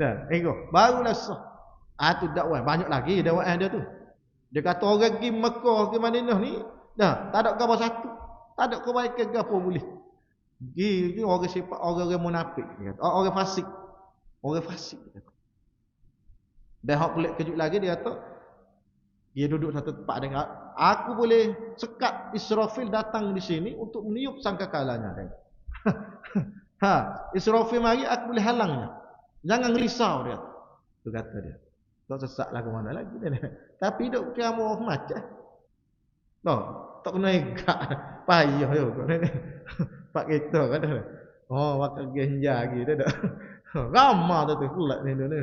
Dah, tengok. Barulah sah. Ah tu dakwah. Banyak lagi dakwah dia tu. Dia kata orang pergi Mekah ke Madinah ni, dah, tak ada khabar satu. Tak ada kebaikan ke apa boleh. Pergi orang sifat orang-orang munafik. Kata. Orang fasik. Orang fasik. Dia kata. Dan hak pelik kejut lagi dia kata, dia duduk satu tempat dengan aku boleh sekat Israfil datang di sini untuk meniup sangkakalanya. ha, Israfil mari aku boleh halangnya. Jangan risau dia. Tu kata dia. Tak sesak lah ke mana lagi dia. Tapi duk kiamu macam. Tak, tak kena egak. Payah yo ni. Pak kita dah. Oh, wakil genja lagi dia dah. Ramah tu pula ni ni.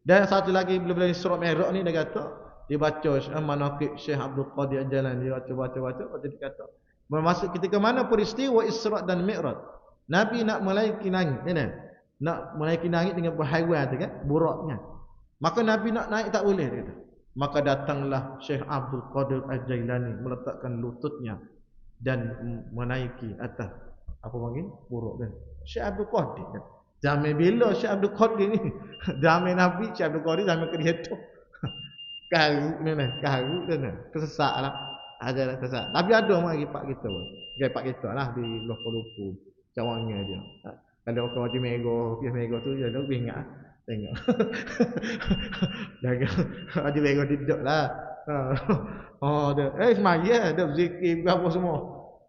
Dan satu lagi bila-bila surat Mi'raj ni dia kata, dia baca manaqib Syekh Abdul Qadir Jalan dia baca baca baca baca dia kata, bermaksud ketika mana peristiwa Isra dan Mi'raj. Nabi nak menaiki langit, ni Nak menaiki langit dengan berhaiwan tu kan, buraknya. Maka Nabi nak naik tak boleh dia kata. Maka datanglah Syekh Abdul Qadir Al-Jailani meletakkan lututnya dan menaiki atas apa panggil buruk kan. Syekh Abdul Qadir kan. Zaman bila Syekh Abdul Qadir ni? Zaman Nabi Syekh Abdul Qadir zaman kereta. Karu ni karu tu nah. Kesesaklah. Ada lah kesesat. Tapi ada mari pak kita pun. Pak kita lah di lupa-lupa. Cawangnya dia. Kalau kau di Mego, pergi Mego tu dia lebih ingat. Tengok. Jaga. Ada bego duduk lah. Oh, dia. Eh, semaya. Dia berzikir berapa semua.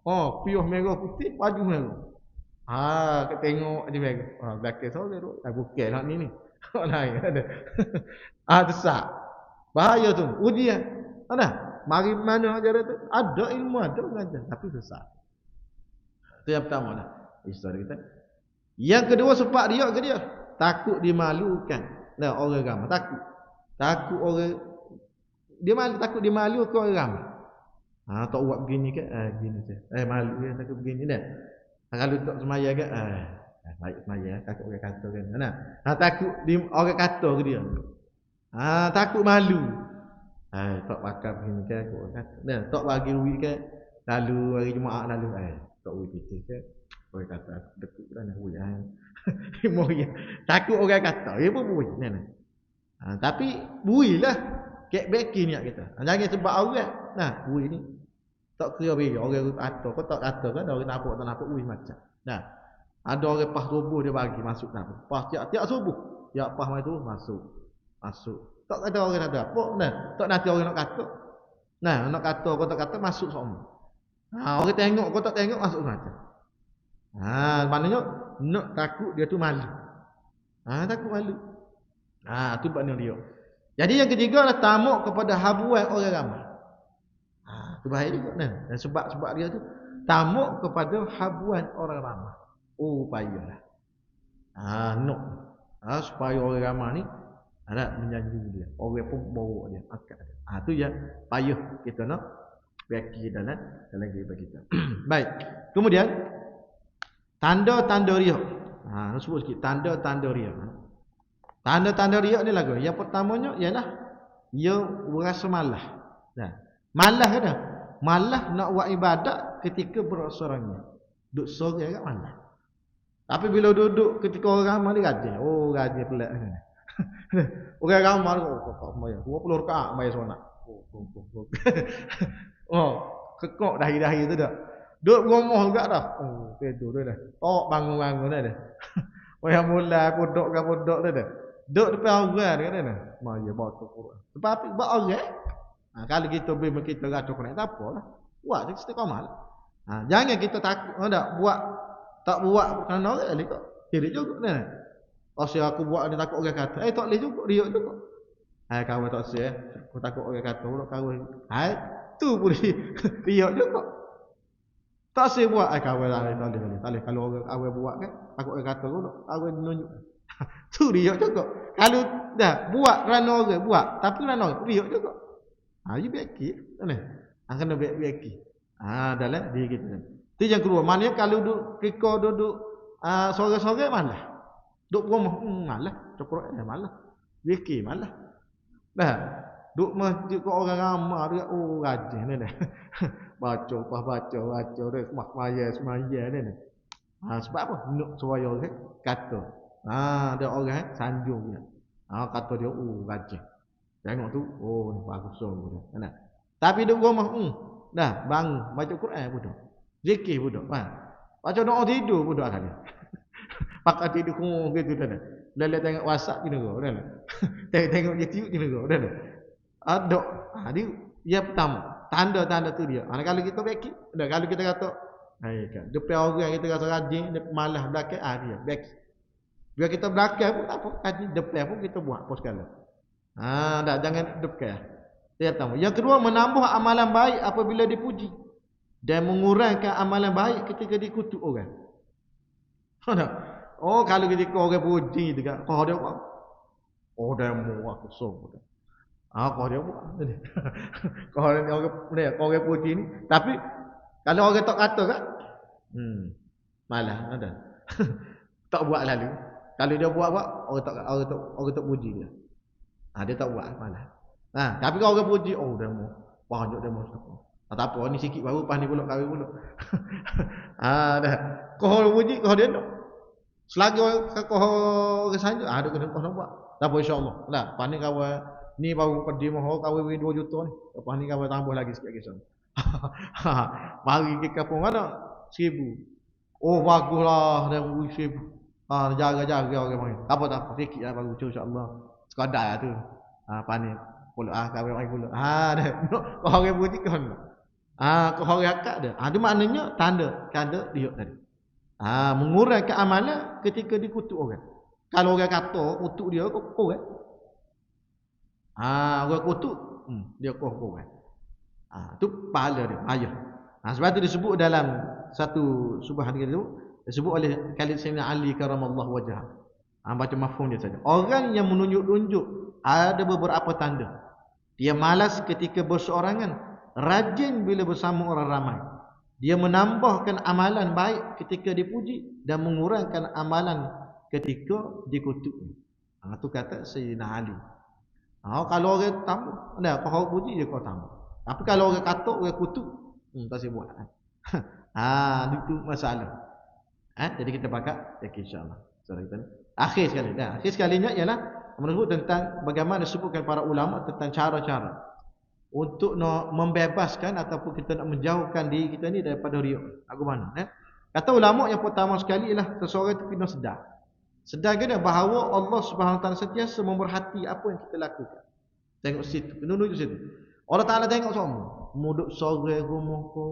Oh, piuh merah putih, baju merah. Ha, kita tengok dia bego. Ha, belakang so dia tu. Ah, bukan nak ni ni. Oh, lain ada. Ah, desak. Bahaya tu. Ujian. Ada. Mari mana ajar tu? Ada ilmu ada mengajar, tapi sesat. Itu yang pertama dah. Histori kita. Yang kedua sebab dia ke dia? takut dimalukan. Nah, orang ramai takut. Takut orang dia malu takut dimalukan orang ramai. Ha, tak buat begini ke? Ah, begini je. Eh, malu dia takut begini dah. Ha, kalau tak semaya ke? Ah, baik semaya. Takut orang kata kan. Nah, ha, takut di, orang kata ke dia. Ha, takut malu. Ha, tak pakai begini ke? Orang kata. Nah, tak bagi duit ke? Lalu hari Jumaat lalu. Eh, tak duit kita ke? Orang kata, aku dekut dah nak hujan. Moya. Takut orang kata, dia pun bui. Nah, Ha, tapi bui lah. Kek beki niat kita. Jangan sebab orang. Nah, bui ni. Tak kira beri. Orang kata, kau tak kata kan. Orang nampak tak nampak bui macam. Nah, ada orang pas subuh dia bagi masuk nama. Pas tiap, tiap subuh. Tiap pas mai tu masuk. Masuk. Tak ada orang ada apa. Nah, tak nanti orang nak kata. Nah, nak kata, kau tak kata masuk semua. Ha, orang tengok, kau tak tengok masuk macam. Ha, maknanya nak takut dia tu malu. Ha, takut malu. Ha, tu makna dia. Jadi yang ketiga adalah tamuk kepada habuan orang ramai. Ha, tu bahaya juga kan. Dan sebab sebab dia tu tamuk kepada habuan orang ramai. Oh, payahlah. Ha, nok. Ha, supaya orang ramai ni ada menjanji dia. Orang pun bawa dia akad. Ha, tu ya payah kita nak bagi dalam dalam kehidupan kita. Baik. Kemudian Tanda-tanda riak. Ha, nak sebut sikit. Tanda-tanda riak. Ha. Tanda-tanda riak ni lagu. Yang pertamanya ialah ia berasa malah. Nah. Malah kan? Malah nak buat ibadat ketika bersorangnya. Duduk sore agak malah. Tapi bila duduk ketika orang ramai dia rajin. Oh rajin pelik. orang ramai. Oh kok maya. 20 rakaat maya sunat. Oh, oh, oh. oh kekok dahi-dahi tu dah. Duduk rumah juga dah. Oh, tidur dah. Tok bangun-bangun dah. Wah mula aku duduk ke duduk dah. Duduk depan orang kan dah. Maya bawa tu Quran. Sebab apa? Buat orang. Ha, kalau kita beri kita racun kena tak apalah. Buat je istiqamah. Ha, jangan kita takut ada buat tak buat kerana orang ni kok. Kira juga nah. Pasal aku buat ni takut orang kata. Eh tak boleh juga dia juga. Hai kawan tak sih. Aku takut orang kata pula kawan. Hai tu pun dia juga. Tak saya buat. Ai kawal lah tak boleh tak boleh kalau orang awal buat kan takut orang kata pun awal menunjuk tu dia juga. Kalau dah buat kerana orang buat. Tapi kerana orang dia juga. Ha you beki kan ha kena beki ha dalam dia kan tu. Yang kedua. Maknanya kalau duduk kiko duduk ah sore-sore malah. Duduk rumah hmm, malah. Cokro eh malah. Beki malah. Dah duduk masjid kau orang ramai dia oh rajin ni dah baca pas baca baca dia semak maya semaya ni ni ha, sebab apa nak suaya dia kata ha, ada orang sanjung dia. Ha, kata dia, oh, rajin. Tengok tu, oh, ni bagus so budak. Kan? Tapi duk rumah, hmm, dah bangun baca Quran budak. Zikir budak. Ha. Baca doa tidur budak kali. Pakai tidur kong gitu dah. Lalu tengok WhatsApp ni dah. Dah. Tengok tengok YouTube ni dah. Dah. Ada. Ha, dia yang pertama. Tanda-tanda tu dia. Ha, kalau kita beki, dah kalau kita kata, hai kan. Depan orang kita rasa rajin, dia malah belakang ah dia. Beki. Biar kita belakang pun tak apa. Rajin depan pun kita buat apa sekali. Ha, dah jangan dekat. Dia tahu. Yang kedua menambah amalan baik apabila dipuji dan mengurangkan amalan baik ketika dikutuk orang. Ha. Oh kalau kita orang puji juga, kau dia apa? Oh dia aku sobo. Ah kau dia apa? kau dia orang ni, kau orang puji ni. Tapi kalau orang tak kata kan, hmm, malah ada. tak buat lalu. Kalau dia buat buat, orang tak orang tak orang tak puji dia. Ha, dia tak buat malah. Ha, tapi kalau orang puji, oh demo. Banyak demo siapa. Ha, tak apa, ni sikit baru, pas ni pula kahwin pula. ha, dah. Kau orang puji, kau dia tak. Selagi orang kau orang sanjung, ha, dia kena kau nak buat. Tak apa, insyaAllah. Lah, pas ni kawan, ni baru pergi mahu kahwin 2 juta ni. Lepas ni kawan tambah lagi sikit kisah. Ha, mari ke kampung mana? Seribu. Oh, baguslah. Dah seribu. Ha, jaga-jaga orang main. Apa tak apa, sikit lah insyaAllah. Sekadar lah tu. Ha, panik. Pulak ah, kawin orang pulak. Ha, dah. Kau orang puji kau nak. Ha, kau orang akak dah. Ha, tu maknanya tanda. Tanda dia tadi. Ha, mengurangkan amalan ketika dikutuk orang. Kalau orang kata kutuk dia, kau kau kan? Ha, orang kutuk, hmm, dia kau kan? Ha, tu pahala dia. Ayah. Ha, sebab tu disebut dalam satu subhan itu disebut oleh Khalid Sayyidina Ali karamallahu wajah. Ha, baca mafhum dia saja. Orang yang menunjuk-nunjuk ada beberapa tanda. Dia malas ketika berseorangan, rajin bila bersama orang ramai. Dia menambahkan amalan baik ketika dipuji dan mengurangkan amalan ketika dikutuk. Ha, itu kata Sayyidina Ali. Ha, kalau orang tamu, ada kau puji dia kau tamu. Tapi kalau orang katuk, orang kutuk, hmm, tak buat. Ha, itu masalah. Ha, jadi kita pakai, ya insyaAllah. Saudara kita. Akhir sekali. Nah, akhir sekalinya ialah menyebut tentang bagaimana disebutkan para ulama tentang cara-cara untuk nak membebaskan ataupun kita nak menjauhkan diri kita ni daripada riak. Aku mana? Eh? Kata ulama yang pertama sekali ialah seseorang itu kena sedar. Sedar kena bahawa Allah Subhanahu Taala sentiasa memerhati apa yang kita lakukan. Tengok situ, duduk situ. Allah Taala tengok semua. Muduk sore rumah ko.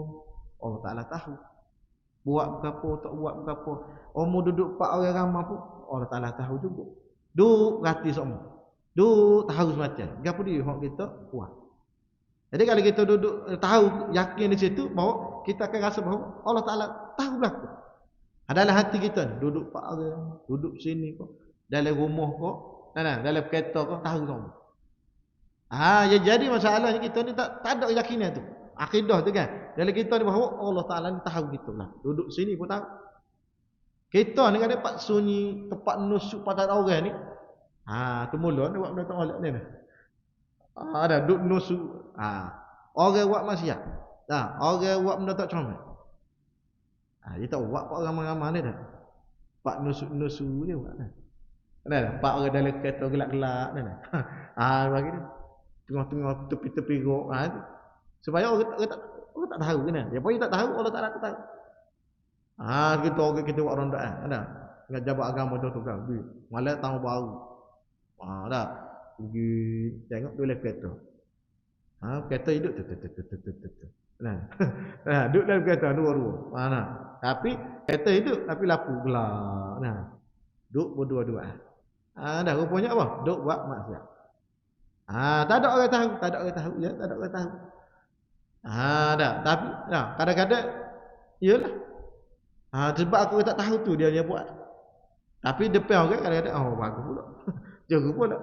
Allah Taala tahu. Buat apa tak buat apa. Mau duduk pak orang ramai pun Allah Ta'ala tahu juga. Duk rati semua. Duk tahu semacam. Gapa dia hak kita kuat. Jadi kalau kita duduk tahu yakin di situ bahawa kita akan rasa bahawa Allah Taala tahu Adalah hati kita ni duduk pak duduk sini kok, dalam rumah kok, nah, dalam kereta kok tahu semua. Ha, ya jadi masalahnya kita ni tak, tak ada keyakinan tu. Akidah tu kan. Dalam kita ni bahawa Allah Taala ni tahu gitu lah. Duduk sini pun tahu. Kita ni kan dapat sunyi tempat nusuk pada orang ni. Ha, tu mula ni buat benda tak ni. Ha, ada duk nusuk. Ha, orang buat maksiat. Ha, orang buat benda tak comel. Ha, dia tak buat pak ramai-ramai ni dah. Pak nusuk-nusuk dia buat dah. Kan pak orang dalam kereta gelak-gelak dah. Ha, bagi ni. Tengah-tengah tepi-tepi rok. Ha, supaya orang, orang, tak, orang tak tahu kan. Dia pun tak tahu, Allah tak tahu. Ha kita orang kita buat rondaan, ada. Dengan jabat agama tu tu kan. Malah tahun baru. Ha ada. Pergi tengok dulu kereta. Ha kereta hidup tu tu tu tu tu tu. Nah. Ha duduk dalam kereta dua-dua. Mana? Tapi kereta hidup tapi lapu gelap. Nah. Duduk berdua-dua. Ha dah rupanya apa? Duduk buat maksiat. Ha tak ada orang tahu, tak ada orang tahu ya, tak ada orang tahu. Ha dah, tapi nah kadang-kadang iyalah Ha, sebab aku tak tahu tu dia dia buat. Tapi depan orang kadang-kadang oh bagus pula. Jaga pula.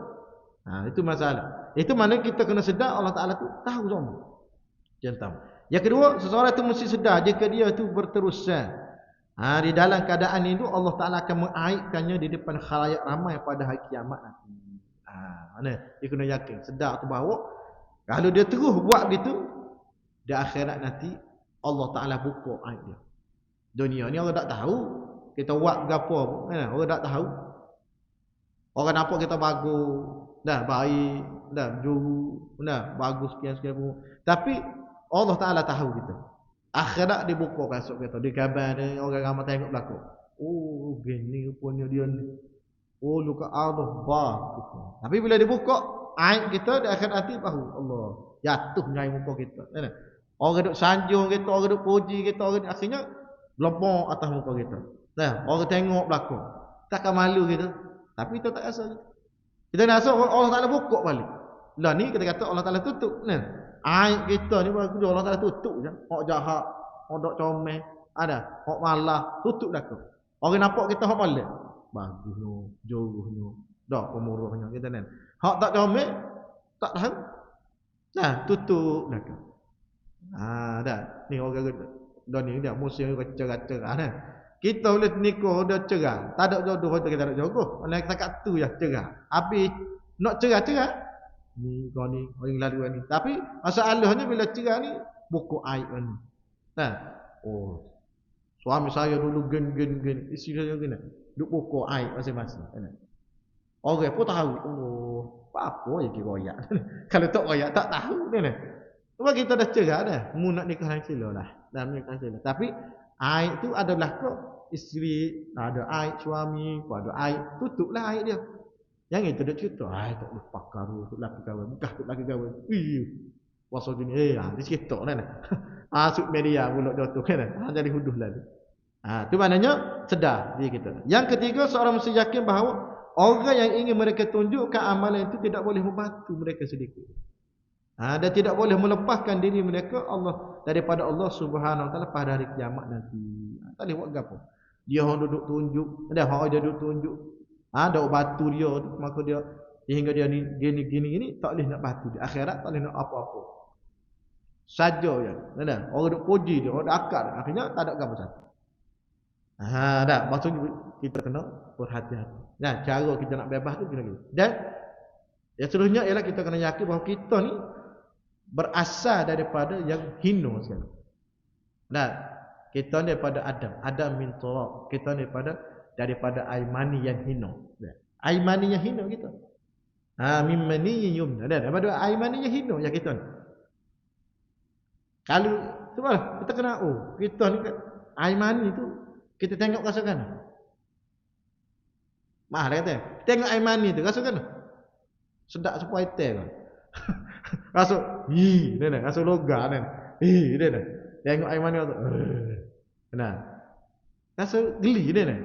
Ha, itu masalah. Itu mana kita kena sedar Allah Taala tu tahu semua. Jangan tahu. Yang kedua, seseorang tu mesti sedar jika dia tu berterusan. Ha, di dalam keadaan itu Allah Taala akan mengaitkannya di depan khalayak ramai pada hari kiamat nanti. Ha, mana? Dia kena yakin, sedar tu bahawa kalau dia terus buat gitu di akhirat nanti Allah Taala buka aib dia. Dunia ni orang tak tahu. Kita buat berapa pun. Kan? Orang tak tahu. Orang nampak kita bagus, dah baik, dah juru, dah bagus sekian-sekian pun. Tapi Allah Taala tahu kita. Akhirat dibuka kasut kita. Di kabar ni orang ramai tengok belakang. Oh, gini punya dia ni. Oh, luka Allah. Tapi bila dibuka aib kita di akhirat hati tahu Allah jatuh nyai muka kita. Orang duk sanjung kita, orang duk puji kita, orang akhirnya Lopong atas muka kita. Nah, orang tengok belakang. Takkan malu kita. Tapi kita tak rasa. Kita rasa Allah Ta'ala buka balik. Lah ni kita kata Allah Ta'ala tutup. Nah, aib kita ni bagus Allah Ta'ala tutup je. Hak jahat, hak dok comel, ada. Hak malah, tutup dah ke. Orang nampak kita hak malah. Bagus no, jauh no. Dak pemuruhnya kita ni. Hak tak comel, tak tahu. Nah, tutup dah ke. Ah, dah. Ni orang kata dan ni dia musim cerah-cerah kan. Kita boleh nikah dah cerah. Tak ada jodoh kita kita ada jodoh. Oleh kat tu ya cerah. Habis nak cerah-cerah. Ni kau ni orang lalu ni. Tapi masalahnya bila cerah ni buku air ni. Nah. Oh. Suami saya dulu gen gen gen isi dia gini. Duk buku air masing-masing. Orang pun tahu. Oh, apa ya kira royak. Kalau tak royak tak tahu ni. Sebab kita dah cerah dah. Mu nak nikah sila lah. Dah nikah sila. Tapi air tu adalah kau isteri, ada air suami, kau ada air. Tutuplah air dia. Yang itu dia cerita. Air tak lupa karu. Tu laki kawan. Bukan tu laki kawan. Ih. Puasa gini. Eh, ha, dia cerita lah. Masuk media mulut dia tu kan. Ha, jadi huduh lah. Ha, tu maknanya sedar dia kita. Yang ketiga, seorang mesti yakin bahawa orang yang ingin mereka tunjukkan amalan itu tidak boleh membantu mereka sedikit. Ha, dan tidak boleh melepaskan diri mereka Allah daripada Allah Subhanahu Taala pada hari kiamat nanti. Tak boleh buat. Dia orang duduk tunjuk, ada orang dia duduk tunjuk. Ha, ada batu dia maka dia sehingga dia ni gini gini gini tak boleh nak batu di akhirat tak boleh nak apa-apa. Saja ya. Ada orang duduk puji dia, orang akar akhirnya tak ada apa satu. Ha, dah maksudnya kita kena berhati-hati. Nah, cara kita nak bebas tu kena gitu. Dan yang seterusnya ialah kita kena yakin bahawa kita ni berasal daripada yang hino sekali. Nah, kita ni daripada Adam, Adam min turab. Kita ni daripada daripada air mani yang hino. Air mani yang hino kita. Ha min mani yumna. Nah, daripada air mani yang hino yang kita ni. Kalau cuba kita kena oh, kita ni air mani tu kita tengok rasakan. Mahal kata. Tengok air mani tu rasakan. Sedap teh kan. Rasuk, hi, dia nak rasuk logam kan. Hi, dia nak. Tengok air mani tu. Nah. Rasa geli dia nak.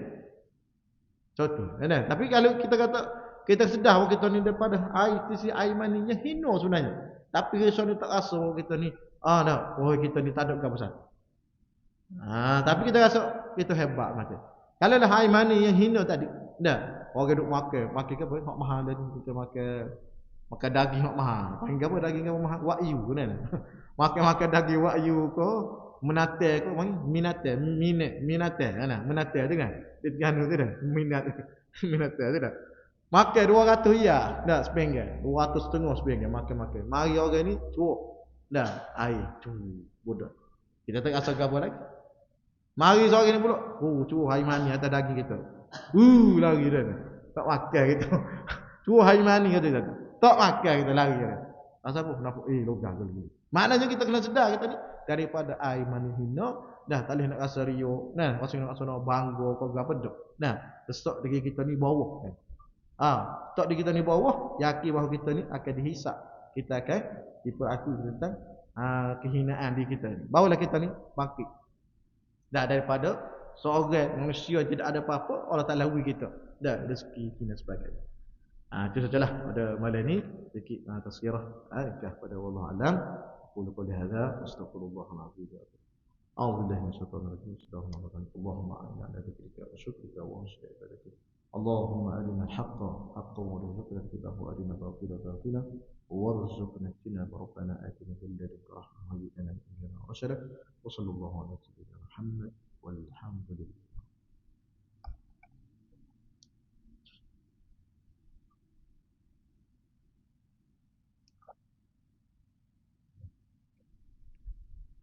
Contoh, kan? Tapi kalau kita kata kita sedar bahawa kita ni daripada air tu si air maninya hino sebenarnya. Tapi rasa ni tak rasa kita ni ah dah, oh kita ni tak ada besar. Ah, tapi kita rasa itu hebat macam. Kalau lah air mani yang hino tadi, dah orang duk makan, makan ke apa? Hak mahal dan kita makan Makan daging hok mahal. Panggil apa daging apa mahal? Wahyu kan. Makan-makan daging wahyu ko menate ko mani minate minat minate kan. Menate tu kan. Dia kan tu dah. Minat minate tu dah. Makan 200 ya, dah sepenggal. 200 setengah sepenggal makan-makan. Mari orang ni cuak. Dah air tu bodoh. Kita tak asal gapo lagi. Mari seorang ni pula. Oh, cuak air mani atas daging kita. Uh, lagi dah. Tak makan gitu. Cuak air mani kata kata. Tak makan kita lari kan. Pasal apa? Kenapa? Eh, logam ke lagi. Maknanya kita kena sedar kita ni. Daripada air mani hina. Dah, tak nak rasa rio. Nah, rasa nak rasa bangga. Kau gapa dok. Nah, resok diri kita ni bawah. Kan? Ah, tok di kita ni bawah. Yakin bahawa kita ni akan dihisap. Kita akan diperhati tentang ah, kehinaan di kita ni. Barulah kita ni bangkit. Dah, daripada seorang manusia tidak ada apa-apa. Allah Ta'ala hui kita. Dah, rezeki kita sebagainya. Ah itu sajalah pada malam ni sedikit uh, tazkirah ah uh, pada Allah alam. أقول قولي هذا أستغفر الله العظيم أعوذ بالله من الشيطان الرجيم. بسم الله اللهم أعني على ذكرك وشكرك وحسن عبادتك. اللهم أرنا الحق حقا وارزقنا اتباعه. وأرنا الباطل باطلا وارزقنا اجتنابه. ربنا آتنا من لدنك رحمة وهيئ لنا من أمرنا رشدا وصلى الله على سيدنا محمد والحمد لله.